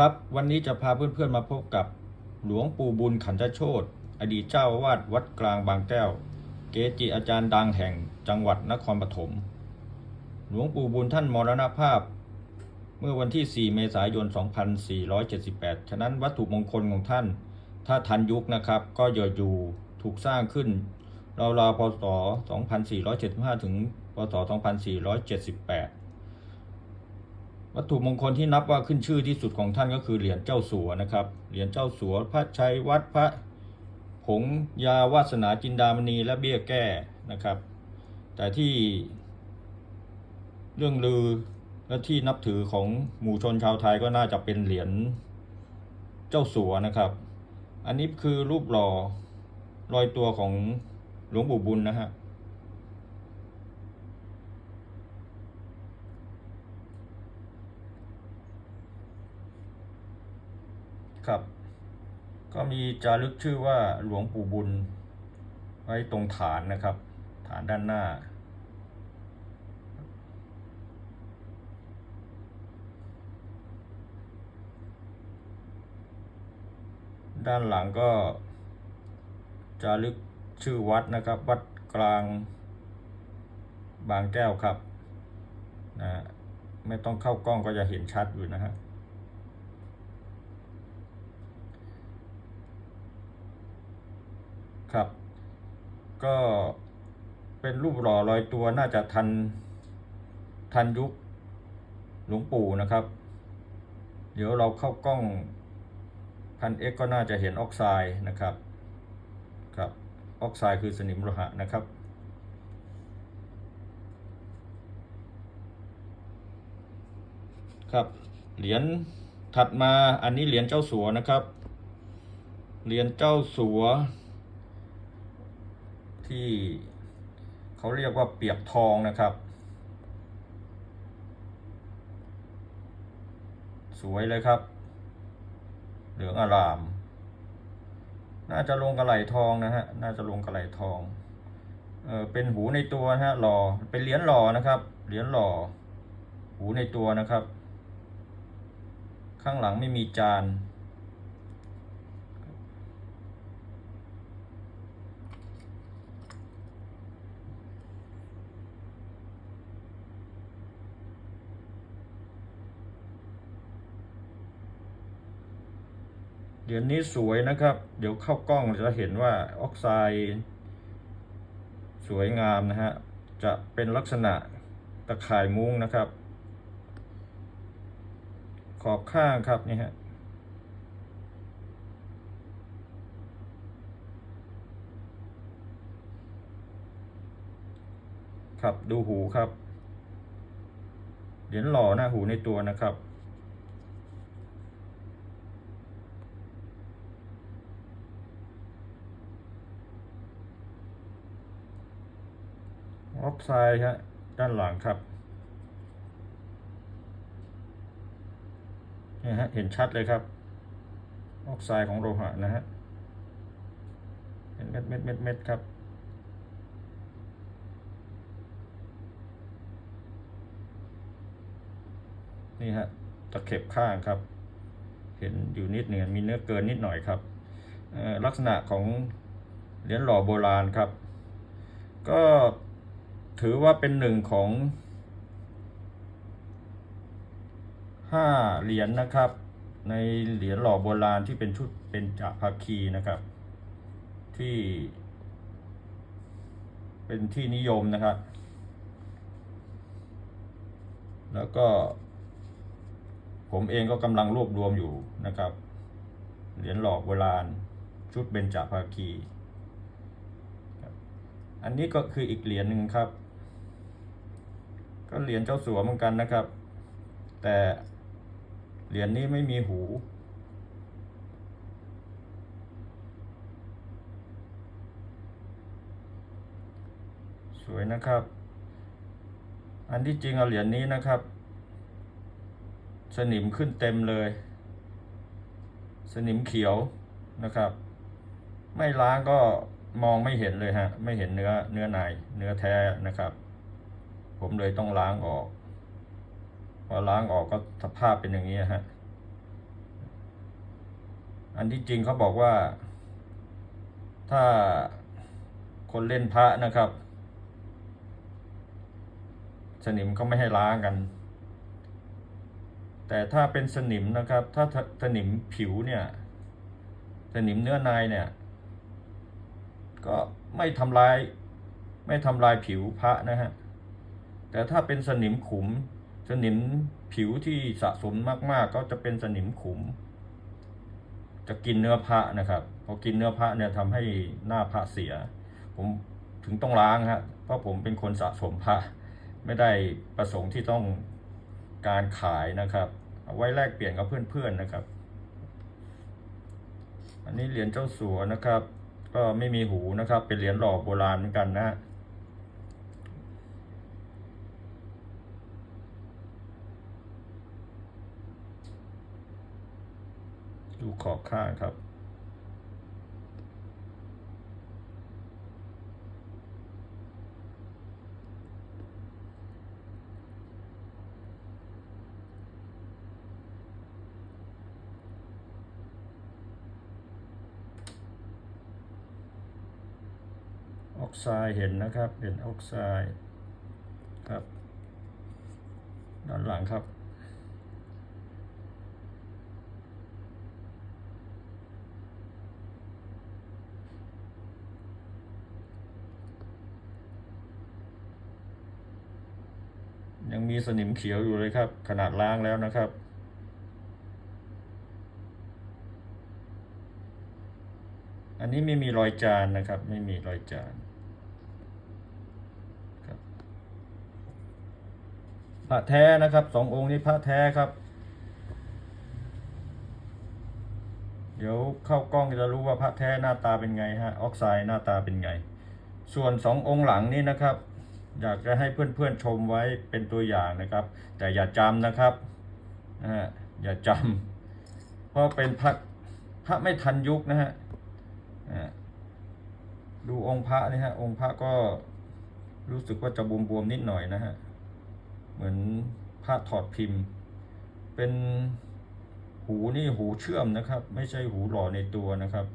ครับวันนี้จะพาเพื่อนๆมาพบกับหลวงปู่บุญขันธโชตอดีตเจ้าวาดวัดกลางบางแก้ว เกจิอาจารย์ดังแห่งจังหวัดนครปฐมหลวงปู่บุญท่านมรณภาพ เมื่อวันที่ 4 เมษายน 2478 ฉะนั้นวัตถุมงคลของท่าน ถ้าทันยุคนะครับ ก็อย่าอยู่ถูกสร้างขึ้นราวๆพศ 2475 ถึง พศ 2478 วัตถุมงคลที่นับว่าขึ้นชื่อที่สุดของท่านก็คือเหรียญเจ้าสัวนะครับ เหรียญเจ้าสัวพระชัยวัดพระผงยาวาสนาจินดามณีและเบี้ยแก้นะครับ แต่ที่เรื่องลือและที่นับถือของหมู่ชนชาวไทยก็น่าจะเป็นเหรียญเจ้าสัวนะครับ อันนี้คือรูปหล่อรอยตัวของหลวงปู่บุญนะฮะ ครับ ก็มีจารึกชื่อว่าหลวงปู่บุญ ไว้ตรงฐานนะครับ ฐานด้านหน้า ด้านหลังก็จารึกชื่อวัดนะครับ วัดกลางบางแก้วครับนะฮะไม่ต้องเข้ากล้องก็จะเห็นชัดอยู่นะฮะ ครับ ก็เป็นรูปหล่อลอยตัวน่าจะทันทันยุคหลวงปู่นะครับ เดี๋ยวเราเข้ากล้องพันเอ็กก็น่าจะเห็นออกไซด์นะครับครับออกไซด์คือสนิมโลหะนะครับ ครับเหรียญถัดมาอันนี้เหรียญเจ้าสัวนะครับเหรียญเจ้าสัว ที่เขาเรียกว่าเปียกทองนะครับ สวยเลยครับ เหลืองอาราม น่าจะลงกระไหลทองนะฮะ น่าจะลงกระไหลทองเออเป็นหูในตัวนะฮะหล่อเป็นเหรียญหล่อนะครับ เหรียญหล่อ หูในตัวนะครับ ข้างหลังไม่มีจาน เหรียญนี้สวยนะครับ เดี๋ยวเข้ากล้องจะเห็นว่าออกไซด์สวยงามนะฮะ จะเป็นลักษณะตะข่ายมุ้งนะครับ ขอบข้างครับนี่ฮะครับดูหูครับ เหรียญหล่อหน้าหูในตัวนะครับ ออฟไซด์ฮะด้านหลังครับนี่ฮะเห็นชัดเลยครับ ออกไซด์ของโลหะนะฮะเห็นเม็ดเม็ดเม็ดเม็ดครับนี่ฮะตะเข็บข้างครับ เห็นอยู่นิดหนึ่งมีเนื้อเกินนิดหน่อยครับลักษณะของเหรียญหล่อโบราณครับ ก็ ถือว่าเป็นหนึ่งของห้าเหรียญนะครับ ในเหรียญหล่อโบราณที่เป็นชุดเป็นจากภาคีนะครับ ที่ เป็นที่นิยมนะครับ แล้วก็ ผมเองก็กำลังรวบรวมอยู่นะครับ เหรียญหล่อโบราณชุดเบญจภาคี อันนี้ก็คืออีกเหรียญหนึ่งครับ ก็เหรียญเจ้าสัวเหมือนกันนะครับ แต่เหรียญนี้ไม่มีหู สวยนะครับ อันที่จริงเอาเหรียญนี้นะครับ สนิมขึ้นเต็มเลย สนิมเขียวนะครับ ไม่ล้างก็มองไม่เห็นเลยฮะ ไม่เห็นเนื้อเนื้อในเนื้อแท้นะครับ ผมเลยต้องล้างออกพอล้างออกก็สภาพเป็นอย่างนี้ฮะ อันที่จริงเขาบอกว่า ถ้าคนเล่นพระนะครับ สนิมเขาไม่ให้ล้างกัน แต่ถ้าเป็นสนิมนะครับ ถ้าสนิมผิวเนี่ย สนิมเนื้อในเนี่ย ก็ไม่ทำลาย ไม่ทำลายผิวพระนะฮะ แต่ถ้าเป็นสนิมขุม สนิมผิวที่สะสมมาก ๆ ก็จะเป็นสนิมขุม จะกินเนื้อพระนะครับ พอกินเนื้อพระเนี่ยทำให้หน้าพระเสีย ผมถึงต้องล้างฮะเพราะผมเป็นคนสะสมพระไม่ได้ประสงค์ที่ต้องการขายนะครับเอาไว้แลกเปลี่ยนกับเพื่อนๆนะครับ อันนี้เหรียญเจ้าสัวนะครับ ก็ไม่มีหูนะครับ เป็นเหรียญหล่อโบราณเหมือนกันนะ ดูขอบข้างครับ ออกไซด์เห็นนะครับ เห็นออกไซด์ครับ ด้านหลังครับ ยัง มีสนิมเขียวอยู่เลยครับ ขนาดล้างแล้วนะครับ อันนี้ไม่มีรอยจานนะครับ ไม่มีรอยจานครับพระแท้นะครับสององค์นี้พระแท้ครับ เดี๋ยวเข้ากล้องจะรู้ว่าพระแท้หน้าตาเป็นไงฮะออกไซด์หน้าตาเป็นไง ส่วนสององค์หลังนี่นะครับ อยากจะให้เพื่อนๆชมไว้เป็นตัวอย่างนะครับ แต่อย่าจำนะครับนะฮะอย่าจำเพราะเป็นพระพระไม่ทันยุคนะฮะดูองค์พระนี่ฮะองค์พระก็รู้สึกว่าจะบวมๆนิดหน่อยนะฮะเหมือนพระถอดพิมพ์ เป็นหูนี่หูเชื่อมนะครับ ไม่ใช่หูหล่อในตัวนะครับ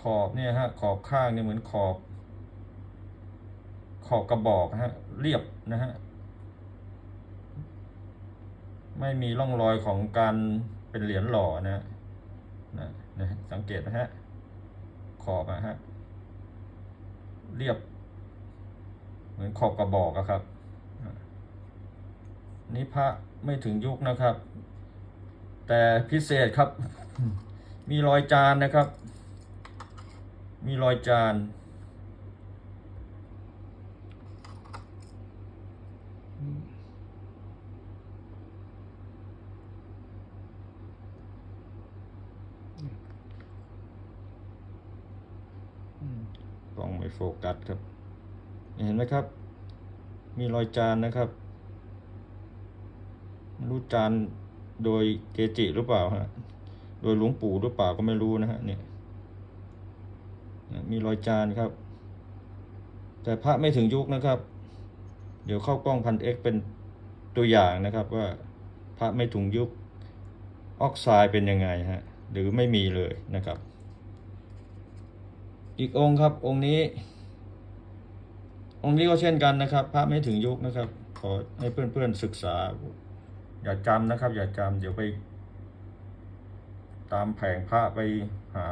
ขอบเนี่ยฮะขอบข้างเนี่ยเหมือนขอบ ขอบกระบอกฮะ เรียบนะฮะ ไม่มีร่องรอยของการเป็นเหรียญหล่อนะนะนะสังเกตนะฮะ ขอบนะฮะ เรียบ เหมือนขอบกระบอกอะครับนี่พระไม่ถึงยุคนะครับ แต่พิเศษครับ มีรอยจานนะครับ มีรอยจาน กล้องไม่ โฟกัสครับ เห็นไหมครับ มีรอยจานนะครับไม่รู้จานโดยเกจิหรือเปล่าฮะ โดยหลวงปู่หรือเปล่าก็ไม่รู้นะฮะเนี่ยเนี่ยมีรอยจานครับ แต่พระไม่ถึงยุคนะครับ เดี๋ยวเข้ากล้องพันเอ็กเป็นตัวอย่างนะครับว่าพระไม่ถึงยุคออกไซด์เป็นยังไงฮะ หรือไม่มีเลยนะครับ อีกองค์ครับองค์นี้ องค์นี้ก็เช่นกันนะครับ พระไม่ถึงยุคนะครับ ขอให้เพื่อนๆศึกษา อย่าจำนะครับ อย่าจำเดี๋ยวไป ตามแผงพระไปหา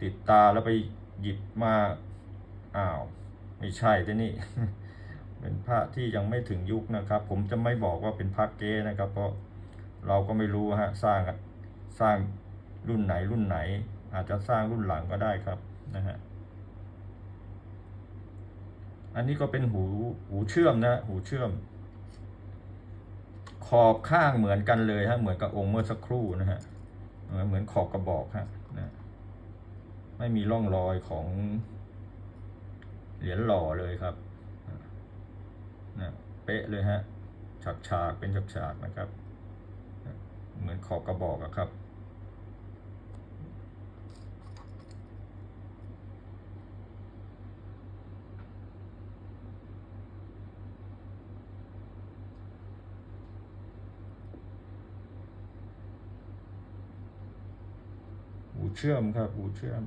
ติดตาแล้วไปหยิบมาอ้าว ไม่ใช่ที่นี่ เป็นพระที่ยังไม่ถึงยุคนะครับ ผมจะไม่บอกว่าเป็นพระเก๊นะครับ เพราะเราก็ไม่รู้ฮะสร้างสร้างรุ่นไหนรุ่นไหน อาจจะสร้างรุ่นหลังก็ได้ครับนะฮะอันนี้ก็เป็นหูหูเชื่อมนะหูเชื่อม ขอบข้างเหมือนกันเลยฮะเหมือนกับองค์เมื่อสักครู่นะฮะเหมือนขอบกระบอกฮะนะไม่มีร่องรอยของเหรียญหล่อเลยครับนะเป๊ะเลยฮะฉากฉากเป็นฉากฉากนะครับ เหมือนขอบกระบอกอะครับ เชื่อมครับ อู่เชื่อม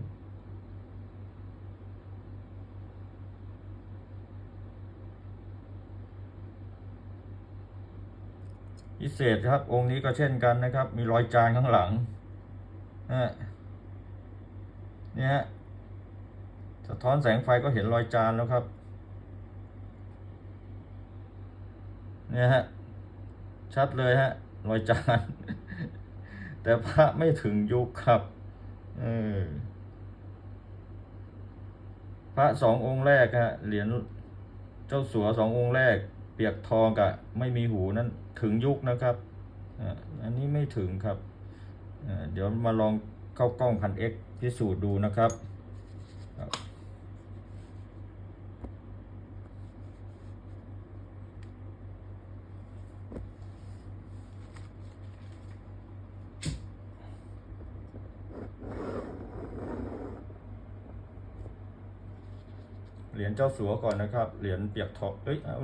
พิเศษครับ องค์นี้ก็เช่นกันนะครับ มีรอยจานข้างหลังนะเนี่ยฮะสะท้อนแสงไฟก็เห็นรอยจานแล้วครับ เนี่ยฮะ ชัดเลยฮะ รอยจาน แต่พระไม่ถึงยุคครับ เออพระสององค์แรกฮะเหรียญเจ้าสัวสององค์แรก เปียกทองกับไม่มีหูนั้นถึงยุคนะครับอันนี้ไม่ถึงครับเดี๋ยวมาลองเข้ากล้องพันเอ็กพิสูจน์ดูนะครับ เจ้าสัวก่อนนะครับ เหรียญเปียกทองเอ้ยเอา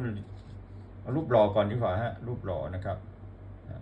เอารูปหล่อก่อนดีกว่าฮะรูปหล่อนะครับอ่า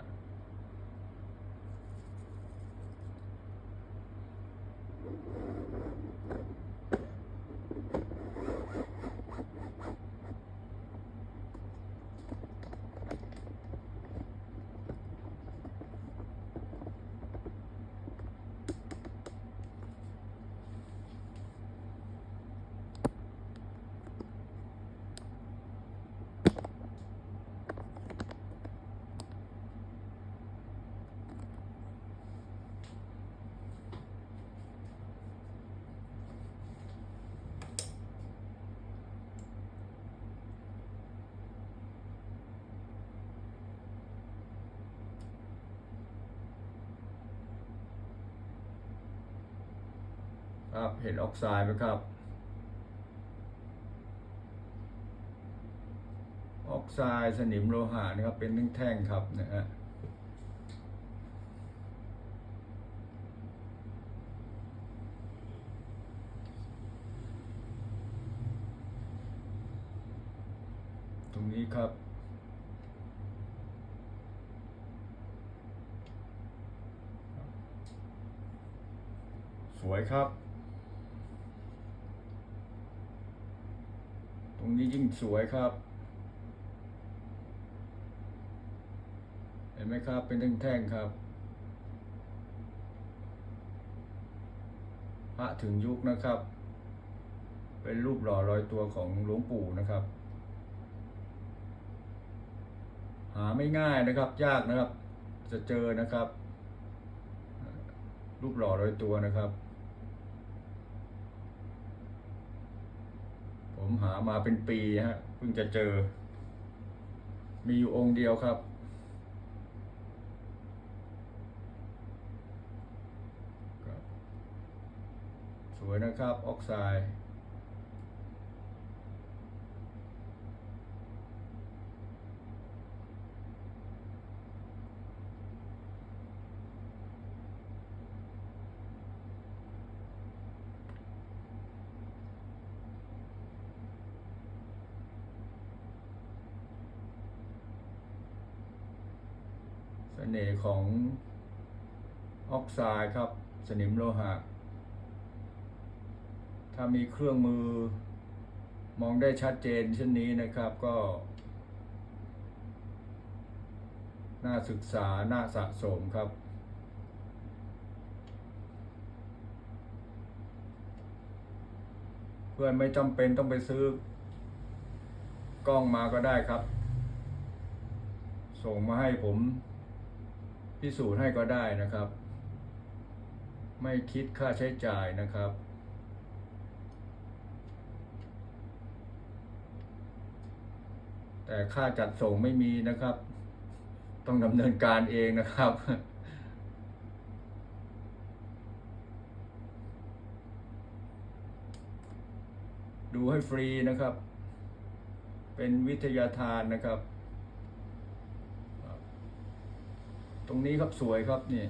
ครับเห็นออกไซด์ไหมครับ ออกไซด์สนิมโลหะนะครับ เป็นแท่งๆครับนะฮะตรงนี้ครับสวยครับ ตรงนี้ยิ่งสวยครับ เห็นไหมครับ เป็นแท่งๆครับพระถึงยุคนะครับ เป็นรูปหล่อรอยตัวของหลวงปู่นะครับ หาไม่ง่ายนะครับ ยากนะครับ จะเจอนะครับ รูปหล่อรอยตัวนะครับ ผมหามาเป็นปีฮะเพิ่งจะเจอ มีอยู่องค์เดียวครับครับสวยนะครับ ออกไซด์เสน่ห์ของ ออกไซด์ครับ สนิมโลหะ ถ้ามีเครื่องมือมองได้ชัดเจนเช่นนี้นะครับก็ น่าศึกษา น่าสะสมครับ เพื่อนไม่จำเป็นต้องไปซื้อกล้องมาก็ได้ครับ ส่งมาให้ผมพิสูจน์ให้ก็ได้นะครับ ไม่คิดค่าใช้จ่ายนะครับ แต่ค่าจัดส่งไม่มีนะครับ ต้องดำเนินการเองนะครับดูให้ฟรีนะครับ เป็นวิทยาทานนะครับ ตรงนี้ครับสวยครับนี่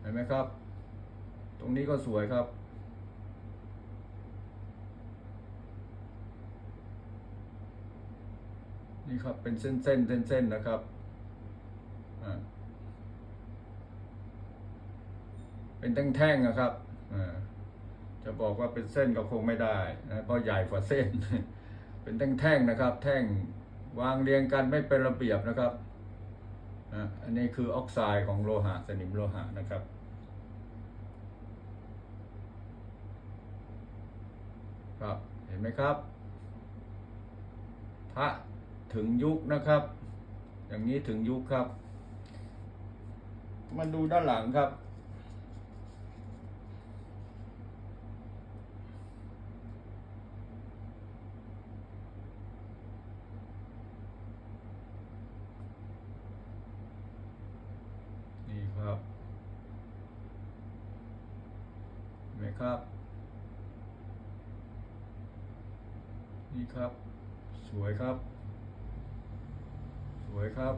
เห็นไหมครับ ตรงนี้ก็สวยครับ นี่ครับเป็นเส้นเส้นเส้นเส้นๆนะครับเป็นแท่งๆนะครับจะบอกว่าเป็นเส้นก็คงไม่ได้นะเพราะใหญ่กว่าเส้น เป็นแท่งๆนะครับ แท่งวางเรียงกันไม่เป็นระเบียบนะครับอันนี้คือออกไซด์ของโลหะสนิมโลหะนะครับ ครับเห็น ไหมครับ พระถึงยุคนะครับ อย่างนี้ถึงยุคครับมาดูด้านหลังครับ นี่ครับเห็นไหมครับ นี่ครับ สวยครับ สวยครับ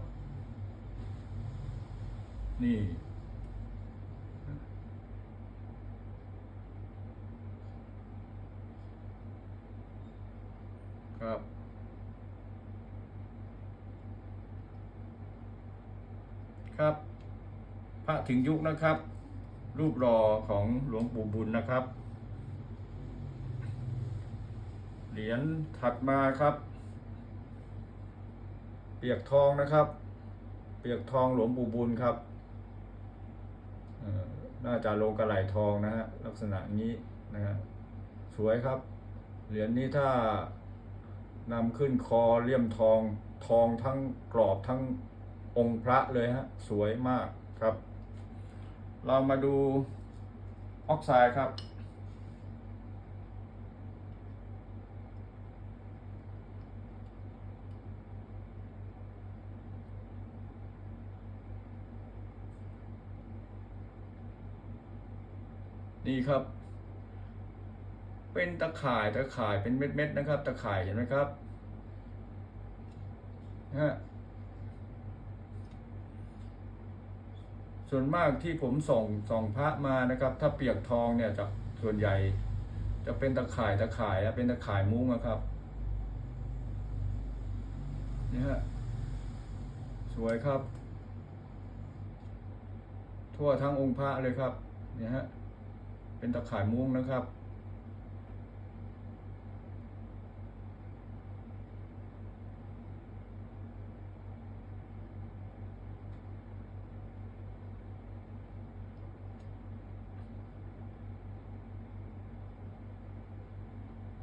นี่ ครับครับ พระถึงยุคนะครับ รูปรอของหลวงปู่บุญนะครับ เหรียญถัดมาครับ เปียกทองนะครับ เปียกทองหลวงปู่บุญครับน่าจะโลกระไหลทองนะฮะลักษณะนี้นะฮะสวยครับ เหรียญนี้ถ้านำขึ้นคอเลี่ยมทองทองทั้งกรอบทั้งองค์พระเลยฮะสวยมากครับ เรามาดูออกไซด์ครับ นี่ครับ เป็นตะข่ายตะข่ายเป็นเม็ดๆนะครับ ตะข่ายเห็นไหมครับนะฮะส่วนมากที่ผมส่งส่องพระมานะครับ ถ้าเปียกทองเนี่ยจะส่วนใหญ่ จะเป็นตะข่ายตะข่ายและเป็นตะข่ายมุ้งนะครับนี่ฮะสวยครับ ทั่วทั้งองค์พระเลยครับเนี่ยฮะ เป็นตะข่ายมุ้งนะครับ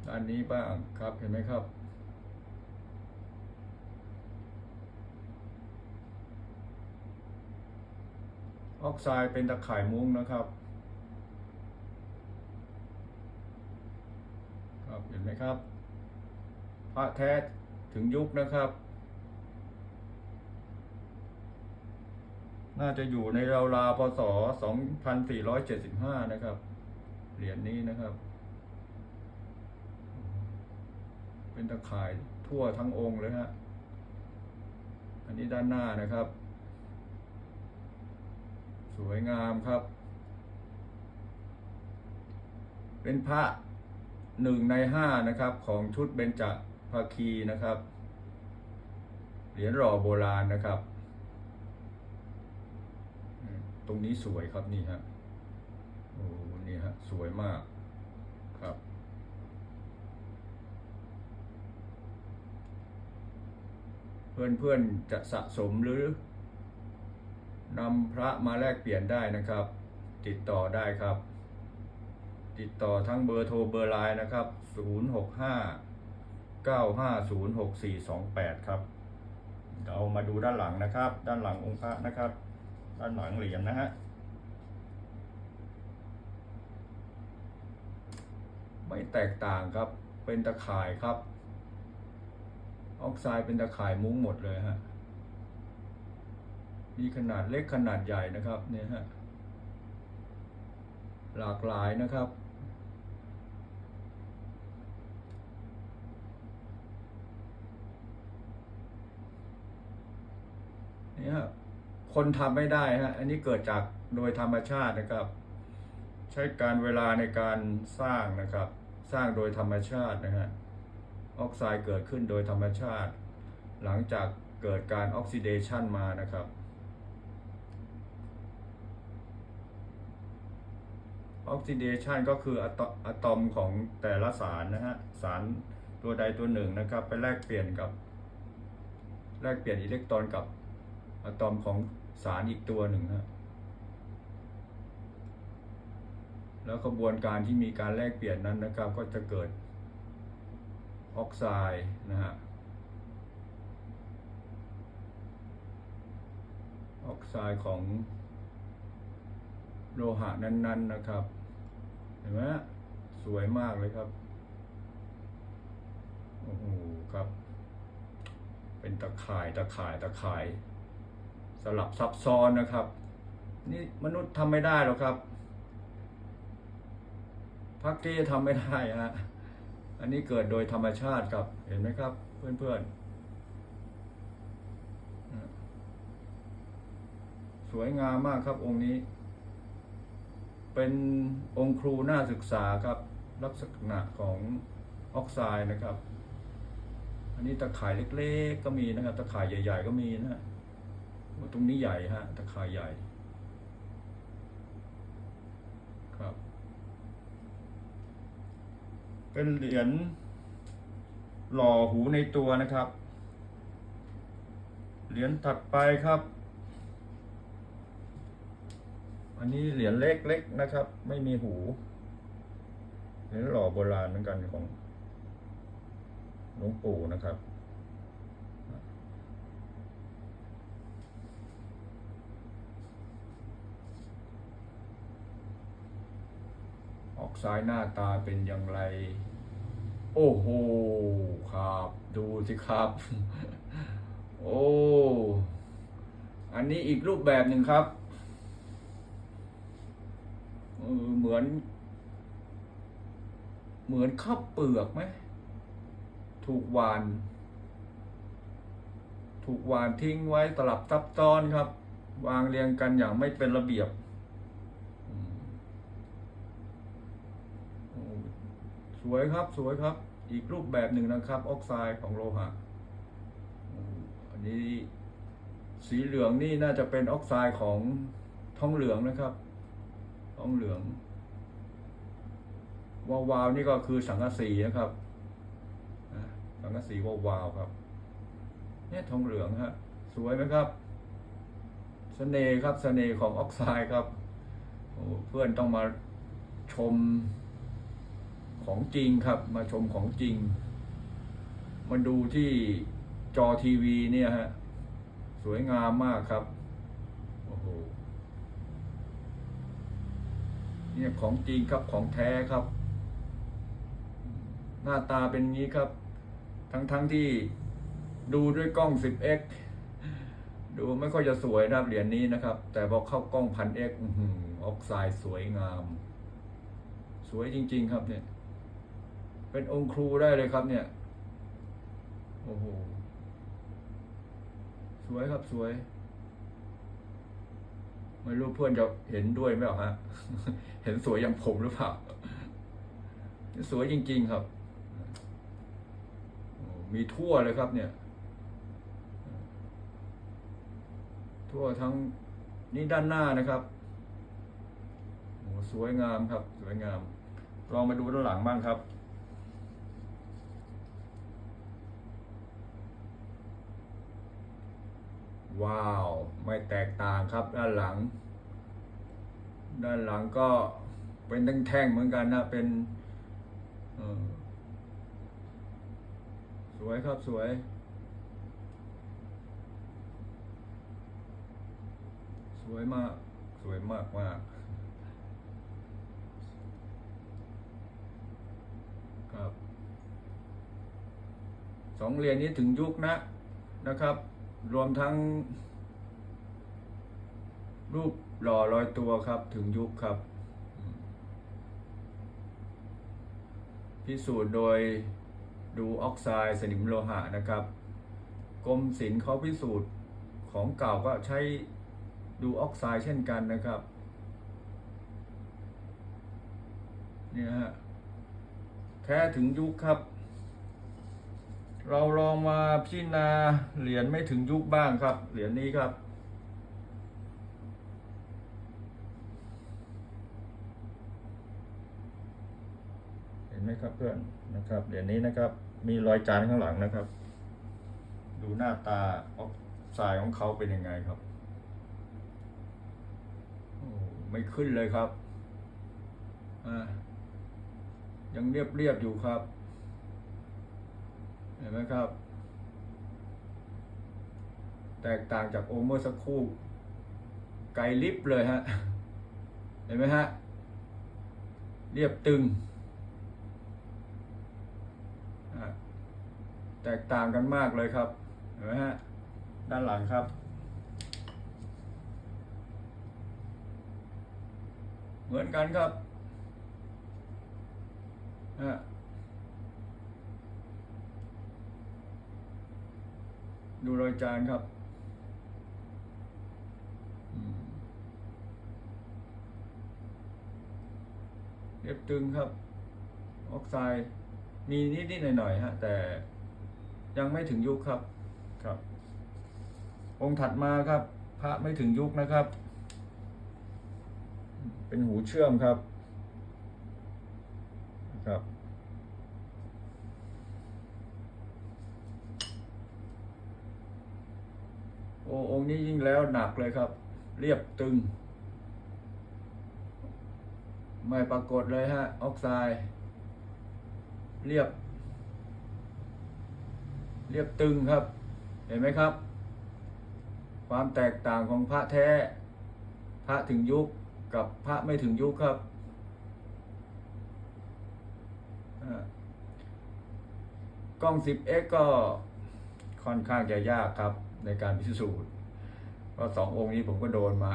ด้านนี้บ้างครับเห็นไหมครับออกไซด์เป็นตะข่ายมุ้งนะครับครับเห็นไหมครับ พ ระแท้ถึงยุคนะครับ น่าจะอยู่ในราวราวๆพศ 2475 นะครับ เหรียญนี้นะครับ เป็นตะข่ายทั่วทั้งองค์เลยฮะ อันนี้ด้านหน้านะครับ สวยงามครับ เป็นพระหนึ่งในห้านะครับของชุดเบญจ ภาคีนะครับ เหรียญหล่อโบราณนะครับ ตรงนี้สวยครับนี่ฮะโอ้นี่ฮะสวยมากครับเพื่อนๆจะสะสมหรือนำพระมาแลกเปลี่ยนได้นะครับ ติดต่อได้ครับ ติดต่อทั้งเบอร์โทรเบอร์ไลน์นะครับ 065 950 6428 ครับเรามาดูด้านหลังนะครับ ด้านหลังองค์พระนะครับ ด้านหลังเหรียญนะฮะไม่แตกต่างครับเป็นตะข่ายครับ ออกไซด์เป็นตะข่ายมุ้งหมดเลยฮะมีขนาดเล็กขนาดใหญ่นะครับเนี่ยฮะหลากหลายนะครับ นี่ฮะคนทำไม่ได้ฮะอันนี้เกิดจากโดยธรรมชาตินะครับ ใช้การเวลาในการสร้างนะครับ สร้างโดยธรรมชาตินะฮะออกไซด์เกิดขึ้นโดยธรรมชาติ หลังจากเกิดการออกซิเดชันมานะครับออกซิเดชันก็คืออะตอมของแต่ละสารนะฮะ สารตัวใดตัวหนึ่งนะครับ ไปแลกเปลี่ยนกับ แลกเปลี่ยนอิเล็กตรอนกับ อะตอมของสารอีกตัวหนึ่งฮะแล้วกระบวนการที่มีการแลกเปลี่ยนนั้นนะครับ ก็จะเกิดออกไซด์นะฮะออกไซด์ของโลหะนั้น ๆนะครับ เห็นไหมสวยมากเลยครับ โอ้โหครับ เป็นตะข่ายตะข่ายตะข่าย สลับซับซ้อนนะครับ นี่มนุษย์ทำไม่ได้หรอกครับพักที่ทำไม่ได้ฮะอันนี้เกิดโดยธรรมชาติครับ เห็นไหมครับ เพื่อนๆ สวยงามมากครับองค์นี้ เป็นองค์ครูน่าศึกษาครับ ลักษณะของออกไซด์นะครับ อันนี้ตะข่ายเล็กๆ ก็มีนะครับ ตะข่ายใหญ่ ๆ ก็มีนะ ตรงนี้ใหญ่ฮะตะข่ายใหญ่ ครับ เป็นเหรียญหล่อหูในตัวนะครับ เหรียญถัดไปครับ อันนี้เหรียญเล็กๆนะครับ ไม่มีหู เหรียญหล่อโบราณเหมือนกันของหลวงปู่นะครับ ออกซ้ายหน้าตาเป็นอย่างไร โอ้โหครับ ดูสิครับ โอ้อันนี้อีกรูปแบบหนึ่งครับเออเหมือน เหมือนข้าวเปลือกไหมถูกหวาน ถูกหวานทิ้งไว้ตลับซับซ้อนครับ วางเรียงกันอย่างไม่เป็นระเบียบอืมโอ้ส วยครับสวยครับ อีกรูปแบบหนึ่งนะครับ ออกไซด์ของโลหะอันนี้สีเหลืองนี่น่าจะเป็นออกไซด์ของทองเหลืองนะครับทองเหลืองวาวาวนี่ก็คือสังกะสีนะครับสังกะสีวาวาวครับเนี่ยทองเหลืองฮะสวยไหมครับเสน่ห์ครับเสน่ห์ของออกไซด์ครับเพื่อนต้องมาชม ของจริงครับ มาชมของจริง มาดูที่จอทีวีเนี่ยฮะ สวยงามมากครับ โอ้โห เนี่ยของจริงครับของแท้ครับ หน้าตาเป็นงี้ครับ ทั้งทั้งที่ดูด้วยกล้อง 10x ดูไม่ค่อยจะสวยนะครับเหรียญนี้นะครับ แต่พอเข้ากล้องพัน x อื้อหือออกไซด์สวยงาม สวยจริง ๆ ครับเนี่ย เป็นองค์ครูได้เลยครับเนี่ย โอ้โห สวยครับสวย ไม่รู้เพื่อนจะเห็นด้วยไหมหรอฮะ เห็นสวยอย่างผมหรือเปล่า สวยจริง ๆ ครับ มีทั่วเลยครับเนี่ย ทั่วทั้งนี่ด้านหน้านะครับโอ้สวยงามครับ สวยงาม ลองมาดูด้านหลังบ้างครับ ว้าว ไม่แตกต่างครับด้านหลัง ด้านหลังก็เป็นตั้งแท่งเหมือนกันนะเป็นสวยครับสวย สวยมาก สวยมากมากครับสองเหรียญนี้ถึงยุคนะนะครับ รวมทั้ง รูปหล่อลอยตัวครับ ถึงยุคครับ พิสูจน์โดยดูออกไซด์สนิมโลหะนะครับกรมศิลป์เขาพิสูจน์ของเก่าก็ใช้ดูออกไซด์เช่นกันนะครับเนี่ยฮะแค่ถึงยุคครับ เราลองมาพิจารณาเหรียญไม่ถึงยุคบ้างครับ เหรียญนี้ครับนนไหมครับเพื่อนนะครับเหรียญนี้นะครับมีรอยจานข้างหลังนะครับ ดูหน้าตาออกสายของเขาเป็นยังไงครับไม่ขึ้นเลยครับ อ่า ยังเรียบเรียบๆอยู่ครับ เห็นไหมครับ แตกต่างจากองค์เมื่อสักครู่ ไกลลิบเลยฮะ เห็นไหมฮะ เรียบตึง แตกต่างกันมากเลยครับ เห็นไหมฮะ ด้านหลังครับ เหมือนกันครับ ฮะ ดูรอยจานครับเรียบตึงครับ ออกไซด์มีนิดๆหน่อยๆฮะ แต่ยังไม่ถึงยุคครับครับ องค์ถัดมาครับ พระไม่ถึงยุคนะครับ เป็นหูเชื่อมครับครับ องค์นี้ยิ่งแล้วหนักเลยครับ เรียบตึง ไม่ปรากฏเลยฮะ ออกไซด์เรียบ เรียบตึงครับ เห็นไหมครับ ความแตกต่างของพระแท้ พระถึงยุคกับพระไม่ถึงยุคครับกล้อง 10x ก็ค่อนข้างจะยากครับ ในการพิสูจน์เพราะสององค์นี้ผมก็โดนมา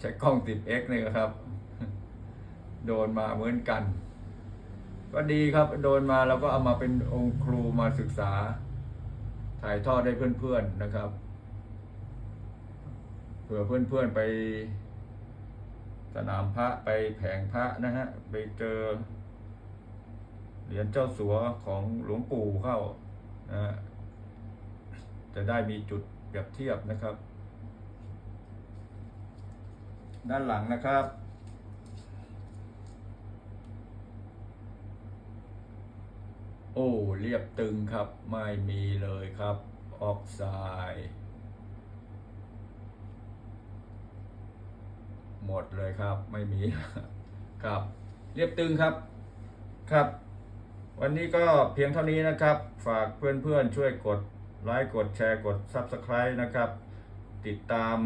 ใช้กล้อง 10x นี่ครับ โดนมาเหมือนกัน ก็ดีครับโดนมาเราก็เอามาเป็นองค์ครูมาศึกษา ถ่ายทอดให้เพื่อนๆนะครับเผื่อเพื่อนๆไปสนามพระไปแผงพระนะฮะ ไปเจอเหรียญเจ้าสัวของหลวงปู่เข้านะฮะ จะได้มีจุดเปรียบเทียบนะครับ ด้านหลังนะครับ โอ้ เรียบตึงครับ ไม่มีเลยครับ ออกไซด์หมดเลยครับ ไม่มีครับ เรียบตึงครับครับ วันนี้ก็เพียงเท่านี้นะครับ ฝากเพื่อนๆช่วยกด ไลค์กดแชร์กด Subscribe นะครับ ติดตาม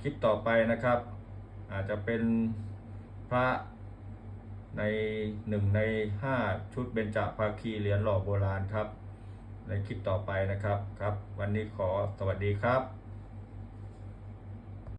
คลิปต่อไปนะครับ อาจจะเป็นพระในหนึ่งในห้าชุดเบญจภาคีเหรียญหล่อโบราณครับ ในคลิปต่อไปนะครับครับ วันนี้ขอสวัสดีครับ